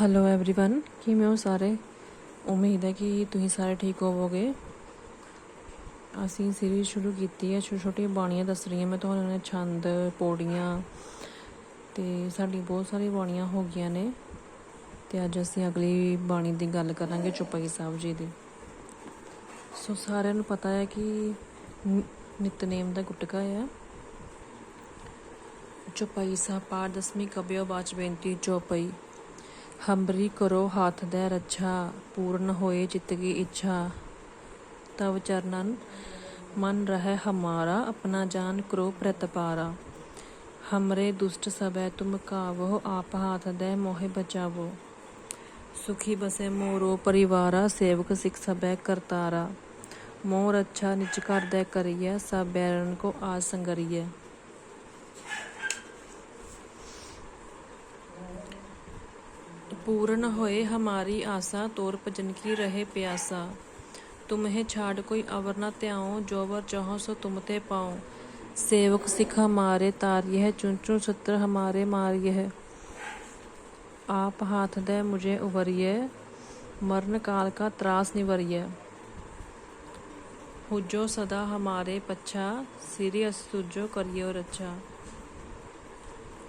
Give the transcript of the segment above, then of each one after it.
Hello everyone ਕਿਵੇਂ ਹੋ ਸਾਰੇ ਉਮੀਦ ਹੈ ਕਿ ਤੁਸੀਂ ਸਾਰੇ ਠੀਕ ਹੋਵੋਗੇ ਅਸੀਂ ਸੀਰੀਜ਼ ਸ਼ੁਰੂ ਕੀਤੀ ਹੈ ਛੋਟੀ ਛੋਟੀਆਂ ਬਾਣੀਆਂ ਦੱਸ ਰਹੀ ਹਾਂ ਮੈਂ ਤੁਹਾਨੂੰ ਨੇ ਛੰਦ ਪੌੜੀਆਂ ਤੇ ਸਾਡੀ ਬਹੁਤ ਸਾਰੀ ਬਾਣੀਆਂ ਹੋ ਗਈਆਂ ਨੇ ਤੇ ਅੱਜ ਅਸੀਂ ਅਗਲੀ ਬਾਣੀ ਦੀ ਗੱਲ ਕਰਾਂਗੇ ਚੁਪਈ ਸਾਹਿਬ ਜੀ ਦੀ ਸੋ ਸਾਰਿਆਂ ਨੂੰ ਪਤਾ ਹੈ ਕਿ ਨਿ- ਨਿਤਨੇਮ ਦਾ ਗੁਟਕਾ ਹੈ ਚੁਪਈ ਸਾਹਿਬ ਪਾਠ ਦਸਵੀਂ ਕਬਿਓ ਬਾਚ ਬੇਨਤੀ ਚੁਪਈ ਹੰਬਰੀ ਕਰੋ ਹੱਥ ਦੇ ਰੱਛਾ, ਪੂਰਨ ਹੋਏ ਚਿੱਤ ਕੀ ਇੱਛਾ। ਤਵ ਚਰਨਨ ਮਨ ਰਹਿ ਹਮਾਰਾ, ਆਪਣਾ ਜਾਨ ਕਰੋ ਪ੍ਰਤਪਾਰਾ ਹਮਰੇ ਦੁਸ਼ਟ ਸਬੈ ਤੁਮ ਕਾਵੋ, ਆਪ ਹਾਥ ਦੇ ਮੋਹਿ ਬਚਾਵੋ। ਸੁਖੀ ਬਸੇ ਮੋਰੋ ਪਰਿਵਾਰਾ, ਸੇਵਕ ਸਿਖ ਸਬੈ ਕਰਤਾਰਾ। ਮੋਰ ਅੱਛਾ ਨਿਚ ਕਰ ਦੇ ਕਰੀਐ, ਸਭ ਬੈਰਨ ਕੋ ਆ ਸੰਗਰੀਐ। पूर्ण होए हमारी आशा तोर भजन की रहे प्यासा तुम्हें छाड़ कोई अवर न त्याओ जो वर चाहो सो तुम ते पाओ सेवक सिख हमारे तारिय चुन चुन सत्र हमारे मारिय आप हाथ दे मुझे उभरिए मरण काल का त्रास निवरिय हुजो सदा हमारे पच्छा सिरि असुजो करियो रच्छा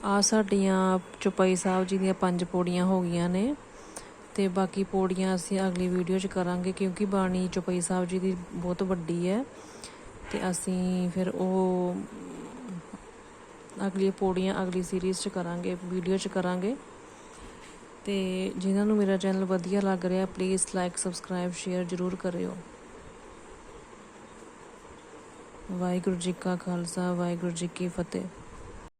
ਆ ਸਾਡੀਆਂ ਚੁਪਈ ਸਾਹਿਬ ਜੀ ਦੀਆਂ ਪੰਜ ਪੌੜੀਆਂ ਹੋ ਗਈਆਂ ਨੇ ਤੇ ਬਾਕੀ ਪੌੜੀਆਂ ਅਸੀਂ ਅਗਲੀ ਵੀਡੀਓ 'ਚ ਕਰਾਂਗੇ ਕਿਉਂਕਿ ਬਾਣੀ ਚੁਪਈ ਸਾਹਿਬ ਜੀ ਦੀ ਬਹੁਤ ਵੱਡੀ ਹੈ ਤੇ ਅਸੀਂ ਫਿਰ ਉਹ ਅਗਲੀ ਪੌੜੀਆਂ ਅਗਲੀ ਸੀਰੀਜ਼ 'ਚ ਕਰਾਂਗੇ, ਵੀਡੀਓ 'ਚ ਕਰਾਂਗੇ। ਤੇ ਜਿਨ੍ਹਾਂ ਨੂੰ ਮੇਰਾ ਚੈਨਲ ਵਧੀਆ ਲੱਗ ਰਿਹਾ ਪਲੀਜ਼ ਲਾਈਕ ਸਬਸਕ੍ਰਾਈਬ ਸ਼ੇਅਰ ਜ਼ਰੂਰ ਕਰਿਓ। ਵਾਹਿਗੁਰੂ ਜੀ ਕਾ ਖਾਲਸਾ, ਵਾਹਿਗੁਰੂ ਜੀ ਕੀ ਫਤਿਹ।